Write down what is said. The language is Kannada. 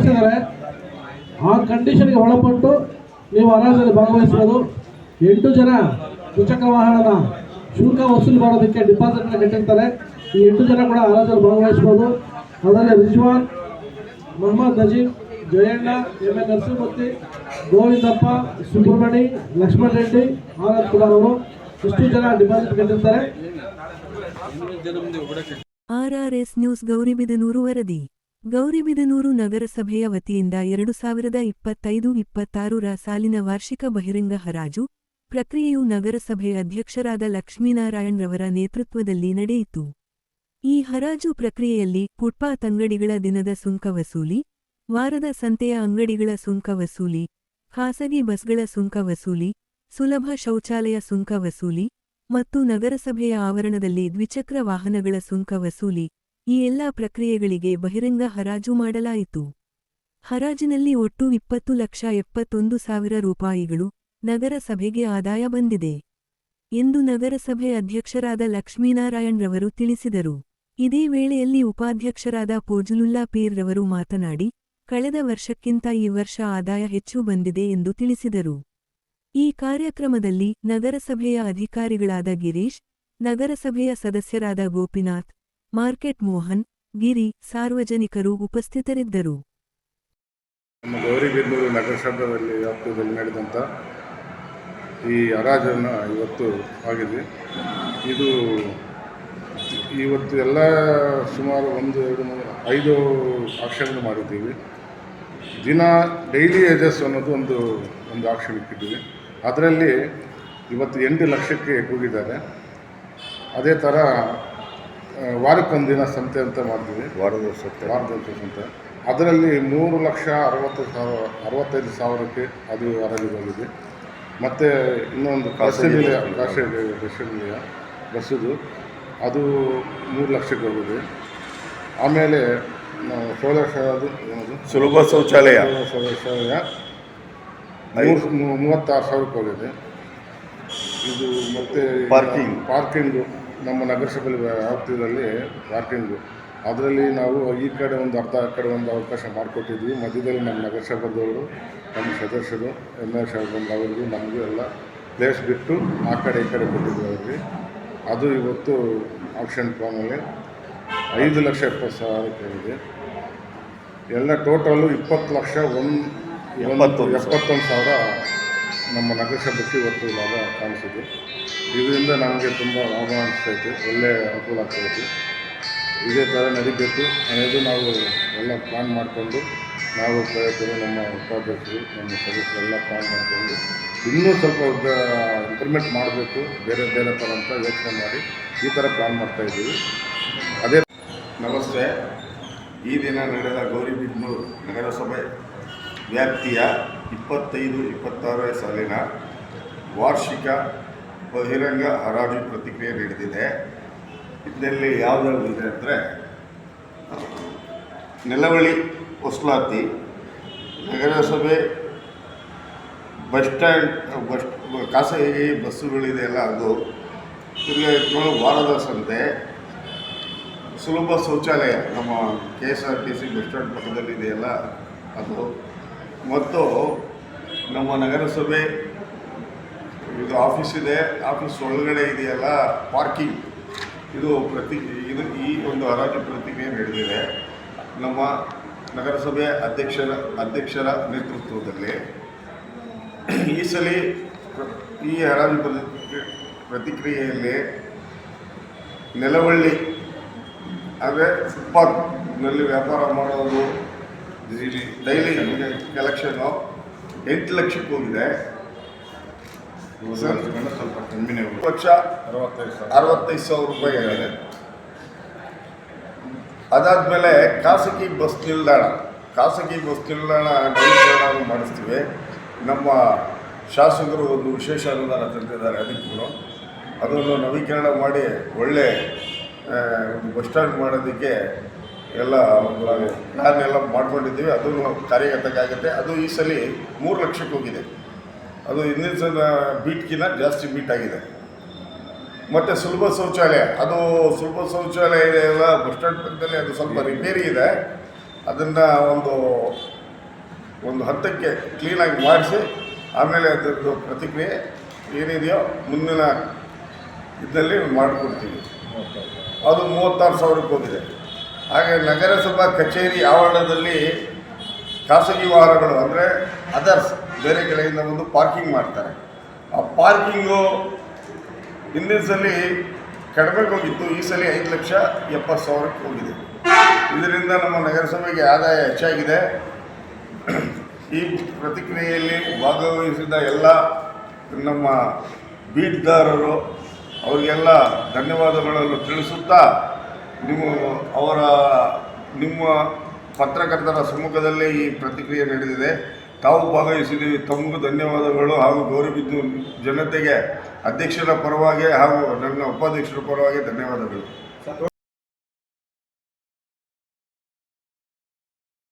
ತೋರಿಸಿದ್ದಾರೆ ಆ ಕಂಡೀಷನ್ಗೆ ಒಳಪಟ್ಟು ನೀವು ಅರಾಜಲ್ಲಿ ಭಾಗವಹಿಸಬಹುದು ಎಂಟು ಜನ ದ್ವಿಚಕ್ರ ವಾಹನದ ಶುಲ್ಕ ವಸೂಲಿ ಮಾಡೋದಕ್ಕೆ ಡಿಪಾಸಿಟ್ನ ಕಟ್ಟಿರ್ತಾರೆ ಈ ಎಂಟು ಜನ ಕೂಡ ಅರಾಜಲ್ಲಿ ಭಾಗವಹಿಸ್ಬೋದು. ಅದರಲ್ಲಿ ರಿಜ್ವಾನ್ ಮೊಹಮ್ಮದ್ ನಜೀಬ್ ಜಯಣ್ಣ ಎಂ ಎ ನರಸಿಂಹಮೂರ್ತಿ ಗೋವಿಂದಪ್ಪ ಸುಬ್ರಹ್ಮಣಿ ಲಕ್ಷ್ಮಣ್ ರೆಡ್ಡಿ ಆನಂದ್ ಕುಮಾರ್ ಅವರು ಇಷ್ಟು ಜನ ಡಿಪಾಸಿಟ್ ಕಟ್ಟಿರ್ತಾರೆ ಆರ್ಆರ್ಎಸ್ ನ್ಯೂಸ್ ಗೌರಿಬಿದನೂರು ವರದಿ. ಗೌರಿಬಿದನೂರು ನಗರಸಭೆಯ ವತಿಯಿಂದ ಎರಡು ಸಾವಿರದ ಇಪ್ಪತ್ತೈದು ಇಪ್ಪತ್ತಾರರ ಸಾಲಿನ ವಾರ್ಷಿಕ ಬಹಿರಂಗ ಹರಾಜು ಪ್ರಕ್ರಿಯೆಯು ನಗರಸಭೆ ಅಧ್ಯಕ್ಷರಾದ ಲಕ್ಷ್ಮೀನಾರಾಯಣ್ ರವರ ನೇತೃತ್ವದಲ್ಲಿ ನಡೆಯಿತು. ಈ ಹರಾಜು ಪ್ರಕ್ರಿಯೆಯಲ್ಲಿ ಫುಟ್ಪಾತ್ ಅಂಗಡಿಗಳ ದಿನದ ಸುಂಕ ವಸೂಲಿ, ವಾರದ ಸಂತೆಯ ಅಂಗಡಿಗಳ ಸುಂಕ ವಸೂಲಿ, ಖಾಸಗಿ ಬಸ್ಗಳ ಸುಂಕ ವಸೂಲಿ, ಸುಲಭ ಶೌಚಾಲಯ ಸುಂಕ ವಸೂಲಿ ಮತ್ತು ನಗರಸಭೆಯ ಆವರಣದಲ್ಲಿ ದ್ವಿಚಕ್ರ ವಾಹನಗಳ ಸುಂಕ ವಸೂಲಿ. ಈ ಎಲ್ಲಾ ಪ್ರಕ್ರಿಯೆಗಳಿಗೆ ಬಹಿರಂಗ ಹರಾಜು ಮಾಡಲಾಯಿತು. ಹರಾಜಿನಲ್ಲಿ ಒಟ್ಟು ಇಪ್ಪತ್ತು ಲಕ್ಷ ಎಪ್ಪತ್ತೊಂದು ಸಾವಿರ ರೂಪಾಯಿಗಳು ನಗರಸಭೆಗೆ ಆದಾಯ ಬಂದಿದೆ ಎಂದು ನಗರಸಭೆ ಅಧ್ಯಕ್ಷರಾದ ಲಕ್ಷ್ಮೀನಾರಾಯಣ್ರವರು ತಿಳಿಸಿದರು. ಇದೇ ವೇಳೆಯಲ್ಲಿ ಉಪಾಧ್ಯಕ್ಷರಾದ ಪೋಜುಲುಲ್ಲಾ ಪೀರ್ರವರು ಮಾತನಾಡಿ, ಕಳೆದ ವರ್ಷಕ್ಕಿಂತ ಈ ವರ್ಷ ಆದಾಯ ಹೆಚ್ಚು ಬಂದಿದೆ ಎಂದು ತಿಳಿಸಿದರು. ಈ ಕಾರ್ಯಕ್ರಮದಲ್ಲಿ ನಗರಸಭೆಯ ಅಧಿಕಾರಿಗಳಾದ ಗಿರೀಶ್, ನಗರಸಭೆಯ ಸದಸ್ಯರಾದ ಗೋಪಿನಾಥ್ ಮಾರ್ಕೆಟ್ ಮೋಹನ್, ಗಿರಿ, ಸಾರ್ವಜನಿಕರು ಉಪಸ್ಥಿತರಿದ್ದರು. ನಮ್ಮ ಗೌರಿಬಿದನೂರು ನಗರಸಭೆಯಲ್ಲಿ ವ್ಯಾಪ್ತಿಯಲ್ಲಿ ನಡೆದಂಥ ಈ ಹರಾಜನ್ನು ಇವತ್ತು ಆಗಿದೆ. ಇದು ಇವತ್ತು ಎಲ್ಲ ಸುಮಾರು ಒಂದು, ಎರಡು, ಮೂರು, ಐದು ಆಕ್ಷನ್ಗಳು ಮಾಡಿದ್ದೀವಿ. ದಿನ ಡೈಲಿ ಏಜಸ್ ಅನ್ನೋದು ಒಂದು ಒಂದು ಆಕ್ಷನ್ ಇಟ್ಟಿದ್ದೀವಿ. ಅದರಲ್ಲಿ ಇವತ್ತು ಎಂಟು ಲಕ್ಷಕ್ಕೆ ಕೂಗಿದ್ದಾರೆ. ಅದೇ ಥರ ಆ, ವಾರಕ್ಕೊಂದಿನ ಸಂತೆ ಅಂತ ಮಾಡ್ತೀವಿ. ವಾರದ ಸಂತೆ. ವಾರದ ಸಂತೆ. ಅದರಲ್ಲಿ ಮೂರು ಲಕ್ಷ ಅರವತ್ತು ಸಾವಿರ ಅರವತ್ತೈದು ಸಾವಿರಕ್ಕೆ ಅದು ಅರಳಿ ಬಂದಿದೆ. ಮತ್ತು ಇನ್ನೊಂದು ಖಾಸಗಿ ನಿಲಯ ಖಾಸಗಿ ಬಸ್ ನಿಲಯ ಬಸ್ಸುದು. ಅದು ಮೂರು ಲಕ್ಷಕ್ಕೆ ಹೋಗಿದೆ. ಆಮೇಲೆ ಸೋಲಾರ್ ಅದು ಸುಲಭ ಶೌಚಾಲಯ. ಶೌಚಾಲಯ. ಮೂವತ್ತಾರು ಸಾವಿರಕ್ಕೆ ಹೋಗಿದೆ. ಇದು ಮತ್ತು ಪಾರ್ಕಿಂಗ್. ಪಾರ್ಕಿಂಗು. ನಮ್ಮ ನಗರಸಭೆಯಲ್ಲಿ ವ್ಯಾಪ್ತಿಯಲ್ಲಿ ಪಾರ್ಕಿಂಗು. ಅದರಲ್ಲಿ ನಾವು ಈ ಕಡೆ ಒಂದು ಅರ್ಧ ಆ ಕಡೆ ಒಂದು ಅವಕಾಶ ಮಾಡಿಕೊಟ್ಟಿದ್ವಿ. ಮಧ್ಯದಲ್ಲಿ ನಮ್ಮ ನಗರಸಭೆದವರು ನಮ್ಮ ಸದಸ್ಯರು ಎಂ ಎಲ್ ಸಾಹೇಬ್ ಅವರಿಗೂ ನಮಗೂ ಎಲ್ಲ ಪ್ಲೇಸ್ ಬಿಟ್ಟು ಆ ಕಡೆ ಈ ಕಡೆ ಕೊಟ್ಟಿದ್ವಿ ಅವ್ರಿಗೆ. ಅದು ಇವತ್ತು ಆಕ್ಷನ್ ಪ್ಲಾನಲ್ಲಿ ಐದು ಲಕ್ಷ ಎಪ್ಪತ್ತು ಸಾವಿರಕ್ಕೆ ಇದೆ. ಎಲ್ಲ ಟೋಟಲು ಇಪ್ಪತ್ತು ಲಕ್ಷ ಒಂದು ಎಪ್ಪತ್ತೊಂದು ಸಾವಿರ. ನಮ್ಮ ನಗರಸಭೆಗೆ ಇವತ್ತು ಲಾಭ ಕಾಣಿಸಿದೆ ಇದರಿಂದ ನಮಗೆ ತುಂಬ ಲಾಭ ಅನಿಸ್ತೈತೆ ಒಳ್ಳೆಯ ಅನುಕೂಲ ಆಗ್ತೈತೆ ಇದೇ ಥರ ನಡಿಬೇಕು ಅನ್ನೋದು ನಾವು ಎಲ್ಲ ಪ್ಲಾನ್ ಮಾಡಿಕೊಂಡು, ನಾವು ಪ್ರಯತ್ನ ನಮ್ಮ ಉಪಾಧ್ಯಕ್ಷರು, ನಮ್ಮ ಸದಸ್ಯರು ಎಲ್ಲ ಪ್ಲ್ಯಾನ್ ಮಾಡಿಕೊಂಡು, ಇನ್ನೂ ಸ್ವಲ್ಪ ಇಂಪ್ರೂವ್ಮೆಂಟ್ ಮಾಡಬೇಕು, ಬೇರೆ ಬೇರೆ ಥರ ಅಂತ ಯೋಚನೆ ಮಾಡಿ ಈ ಥರ ಪ್ಲ್ಯಾನ್ ಮಾಡ್ತಾಯಿದ್ದೀವಿ ಅದೇ ನಮಸ್ತೆ. ಈ ದಿನ ನಡೆದ ಗೌರಿಬಿದ್ನೂರು ನಗರಸಭೆ ವ್ಯಾಪ್ತಿಯ ಇಪ್ಪತ್ತೈದು ಇಪ್ಪತ್ತಾರನೇ ಸಾಲಿನ ವಾರ್ಷಿಕ ಬಹಿರಂಗ ಹರಾಜು ಪ್ರತಿಕ್ರಿಯೆ ನಡೆದಿದೆ. ಇದರಲ್ಲಿ ಯಾವುದ್ಯಾವುದು ಇದೆ ಅಂದರೆ, ನೆಲವಳಿ ಹೊಸ್ಲಾತಿ, ನಗರಸಭೆ ಬಸ್ ಸ್ಟ್ಯಾಂಡ್, ಬಸ್, ಖಾಸಗಿ ಬಸ್ಸುಗಳಿದೆಯಲ್ಲ ಅದು, ತಿರ್ಗಾ ವಾರದ ಸಂತೆ, ಸುಲಭ ಶೌಚಾಲಯ, ನಮ್ಮ K S R T C bus stand ಪಕ್ಕದಲ್ಲಿದೆಯಲ್ಲ ಅದು. ಮತ್ತು ನಮ್ಮ ನಗರಸಭೆ ಇದು ಆಫೀಸ್ ಇದೆ, ಆಫೀಸ್ ಒಳಗಡೆ ಇದೆಯಲ್ಲ, ಪಾರ್ಕಿಂಗ್. ಇದು ಪ್ರತಿ, ಇದು ಈ ಒಂದು ಹರಾಜು ಪ್ರತಿಕ್ರಿಯೆ ನಡೆದಿದೆ. ನಮ್ಮ ನಗರಸಭೆ ಅಧ್ಯಕ್ಷರ ಅಧ್ಯಕ್ಷರ ನೇತೃತ್ವದಲ್ಲಿ ಈ ಸಲ ಈ ಹರಾಜು ಪ್ರತಿ, ಪ್ರತಿಕ್ರಿಯೆಯಲ್ಲಿ ನೆಲವಳ್ಳಿ ಅಂದರೆ ಫುಟ್ಪಾತ್ನಲ್ಲಿ ವ್ಯಾಪಾರ ಮಾಡೋದು ಡೈಲಿ ಕಲೆಕ್ಷನು ಎಂಟು ಲಕ್ಷಕ್ಕೆ ಹೋಗಿದೆ. ಸ್ವಲ್ಪ ಕಮ್ಮಿನೇ ಲಕ್ಷ ಅರವತ್ತೈದು ಸಾವಿರ. ಅರವತ್ತೈದು ಸಾವಿರ ರೂಪಾಯಿ ಆಗಿದೆ. ಅದಾದಮೇಲೆ ಖಾಸಗಿ ಬಸ್ ನಿಲ್ದಾಣ. ಖಾಸಗಿ ಬಸ್ ನಿಲ್ದಾಣ ನಿಲ್ದಾಣ ಮಾಡಿಸ್ತೀವಿ. ನಮ್ಮ ಶಾಸಕರು ಒಂದು ವಿಶೇಷ ಅನುದಾನ ತಂದಿದ್ದಾರೆ ಅದಕ್ಕೂ ಅದನ್ನು ನವೀಕರಣ ಮಾಡಿ ಒಳ್ಳೆ ಒಂದು ಬಸ್ ಸ್ಟ್ಯಾಂಡ್ ಮಾಡೋದಕ್ಕೆ ಎಲ್ಲ ಪ್ಲಾನ್ ಎಲ್ಲ ಮಾಡ್ಕೊಂಡಿದ್ದೀವಿ. ಅದು ಕಾರ್ಯಗತಕ್ಕಾಗುತ್ತೆ ಅದು ಈ ಸಲ ಮೂರು ಲಕ್ಷಕ್ಕೆ ಹೋಗಿದೆ. ಅದು ಹಿಂದಿನ ಸಲ ಬೀಟ್ಗಿಂತ ಜಾಸ್ತಿ ಬೀಟ್ ಆಗಿದೆ. ಮತ್ತು ಸುಲಭ ಶೌಚಾಲಯ, ಅದು ಸುಲಭ ಶೌಚಾಲಯ ಇದೆ ಎಲ್ಲ ಬಸ್ ಸ್ಟ್ಯಾಂಡ್ ಪಕ್ಕದಲ್ಲಿ ಅದು ಸ್ವಲ್ಪ ರಿಪೇರಿ ಇದೆ. ಅದನ್ನು ಒಂದು ಒಂದು ಹಂತಕ್ಕೆ ಕ್ಲೀನಾಗಿ ಮಾಡಿಸಿ, ಆಮೇಲೆ ಅದರದ್ದು ಪ್ರತಿಕ್ರಿಯೆ ಏನಿದೆಯೋ ಮುಂದಿನ ಇದರಲ್ಲಿ ಮಾಡಿಕೊಡ್ತೀವಿ. ಅದು ಮೂವತ್ತಾರು ಸಾವಿರಕ್ಕೆ ಹೋಗಿದೆ. ಹಾಗೆ ನಗರಸಭಾ ಕಚೇರಿ ಆವರಣದಲ್ಲಿ ಖಾಸಗಿ ವಾಹನಗಳು, ಅಂದರೆ ಅದರ್ಸ್ ಬೇರೆ ಕಡೆಯಿಂದ ಒಂದು ಪಾರ್ಕಿಂಗ್ ಮಾಡ್ತಾರೆ. ಆ ಪಾರ್ಕಿಂಗು ಹಿಂದಿನ ಸಲ ಕಡಿಮೆಗೆ ಹೋಗಿತ್ತು, ಈ ಸಲ ಐದು ಲಕ್ಷ ಎಪ್ಪತ್ತು ಸಾವಿರಕ್ಕೆ ಹೋಗಿದೆ. ಇದರಿಂದ ನಮ್ಮ ನಗರಸಭೆಗೆ ಆದಾಯ ಹೆಚ್ಚಾಗಿದೆ. ಈ ಪ್ರತಿಕ್ರಿಯೆಯಲ್ಲಿ ಭಾಗವಹಿಸಿದ ಎಲ್ಲ ನಮ್ಮ ಬೀಟ್ದಾರರು, ಅವರಿಗೆಲ್ಲ ಧನ್ಯವಾದಗಳನ್ನು ತಿಳಿಸುತ್ತಾ ನೀವು ಅವರ, ನಿಮ್ಮ ಪತ್ರಕರ್ತರ ಸಮ್ಮುಖದಲ್ಲೇ ಈ ಪ್ರತಿಕ್ರಿಯೆ ನಡೆದಿದೆ. ತಾವು ಭಾಗವಹಿಸಿದ್ದೀವಿ. ತಮಗೂ ಧನ್ಯವಾದಗಳು. ಹಾಗೂ ಗೌರವಿದ್ದು ಜನತೆಗೆ, ಅಧ್ಯಕ್ಷರ ಪರವಾಗಿ ಹಾಗೂ ನನ್ನ ಉಪಾಧ್ಯಕ್ಷರ ಪರವಾಗಿ ಧನ್ಯವಾದಗಳು.